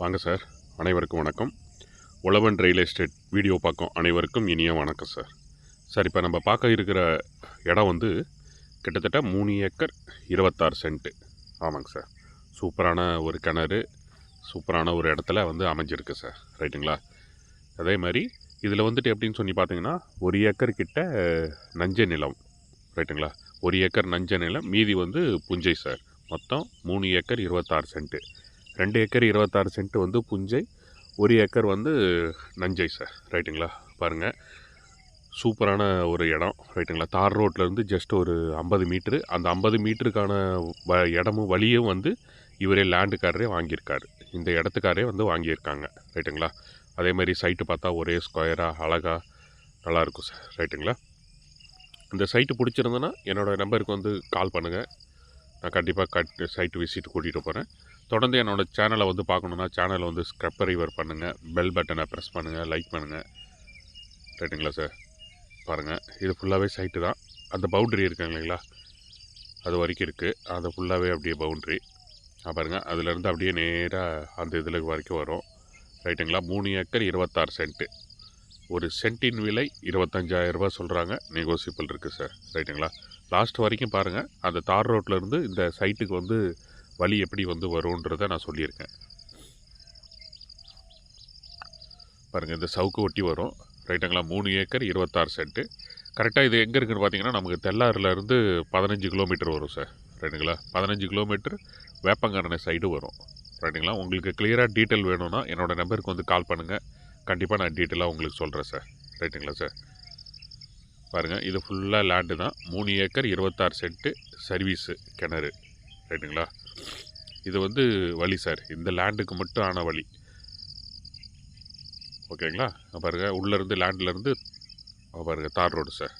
வாங்க சார். அனைவருக்கும் வணக்கம். உழவன் ரியல் எஸ்டேட் வீடியோ பார்க்கும் அனைவருக்கும் இனிய வணக்கம் சார். சார் இப்போ நம்ம பார்க்க இருக்கிற இடம் வந்து கிட்டத்தட்ட மூணு ஏக்கர் இருபத்தாறு சென்ட்டு ஆமாங்க சார். சூப்பரான ஒரு கிணறு சூப்பரான ஒரு இடத்துல வந்து அமைஞ்சிருக்கு சார். ரைட்டுங்களா? அதே மாதிரி இதில் வந்துட்டு எப்படின்னு சொல்லி பார்த்தீங்கன்னா ஒரு ஏக்கர் கிட்ட நஞ்ச நிலம். ரைட்டுங்களா? ஒரு ஏக்கர் நஞ்ச நிலம் மீதி வந்து புஞ்சை சார். மொத்தம் மூணு ஏக்கர் இருபத்தாறு சென்ட்டு ரெண்டு ஏக்கர் இருபத்தாறு சென்ட் வந்து புஞ்சை ஒரு ஏக்கர் வந்து நஞ்சை சார். ரைட்டுங்களா பாருங்கள் சூப்பரான ஒரு இடம். ரைட்டுங்களா தார் ரோட்லேருந்து ஜஸ்ட் ஒரு ஐம்பது மீட்ரு அந்த ஐம்பது மீட்டருக்கான வ இடமும் வழியும் வந்து இவரே லேண்டுக்காரரே வாங்கியிருக்காரு. இந்த இடத்துக்காரே வந்து வாங்கியிருக்காங்க. ரைட்டுங்களா அதே மாதிரி சைட்டு பார்த்தா ஒரே ஸ்கொயராக அழகாக நல்லாயிருக்கும் சார். ரைட்டுங்களா இந்த சைட்டு பிடிச்சிருந்ததுன்னா என்னோடய நம்பருக்கு வந்து கால் பண்ணுங்கள் நான் கண்டிப்பாக கட் சைட்டு விசிட் கூட்டிகிட்டு போகிறேன் தொடர்ந்து என்னோடய சேனலை வந்து பார்க்கணுன்னா சேனலை வந்து ஸ்க்ரப்பரிவர் பண்ணுங்கள் பெல் பட்டனை ப்ரெஸ் பண்ணுங்கள் லைக் பண்ணுங்கள் ரைட்டுங்களா சார் பாருங்கள் இது ஃபுல்லாகவே சைட்டு தான். அந்த பவுண்ட்ரி இருக்குங்க இல்லைங்களா? அது வரைக்கும் இருக்குது அது ஃபுல்லாகவே அப்படியே பவுண்ட்ரி பாருங்கள் அதுலேருந்து அப்படியே நேராக அந்த இதில் வரைக்கும் வரும். ரைட்டுங்களா? மூணு ஏக்கர் இருபத்தாறு சென்ட்டு. ஒரு சென்ட்டின் விலை இருபத்தஞ்சாயிரரூபா சொல்கிறாங்க நெகோசியபிள் இருக்குது சார் ரைட்டுங்களா? லாஸ்ட் வரைக்கும் பாருங்கள் அந்த தார் ரோட்லேருந்து இந்த சைட்டுக்கு வந்து வழி எப்படி வந்து வரும்ன்றதை நான் சொல்லியிருக்கேன். பாருங்கள் இந்த சவுக்கு ஒட்டி வரும். ரைட்டுங்களா? மூணு ஏக்கர் இருபத்தாறு சென்ட்டு. கரெக்டாக இது எங்கே இருக்குன்னு பார்த்தீங்கன்னா நமக்கு தெல்லாறுலேருந்து பதினஞ்சு கிலோமீட்டர் வரும் சார். ரைட்டுங்களா? பதினஞ்சு கிலோமீட்டர் வேப்பங்கரணை சைடு வரும். ரைட்டுங்களா? உங்களுக்கு கிளியராக டீட்டெயில் வேணும்னா என்னோடய நம்பருக்கு வந்து கால் பண்ணுங்கள் கண்டிப்பாக நான் டீட்டெயிலாக உங்களுக்கு சொல்கிறேன் சார். ரைட்டுங்களா சார்? பாருங்கள் இது ஃபுல்லாக லேண்டு தான். மூணு ஏக்கர் இருபத்தாறு சென்ட்டு சர்வீஸு கிணறு. ரைட்டுங்களா இது வந்து வழி சார் இந்த லேண்டுக்கு மட்டும் ஆன வழி. ஓகேங்களா பாருங்கள் உள்ளேருந்து லேண்ட்லேருந்து பாருங்கள் தார் ரோடு சார்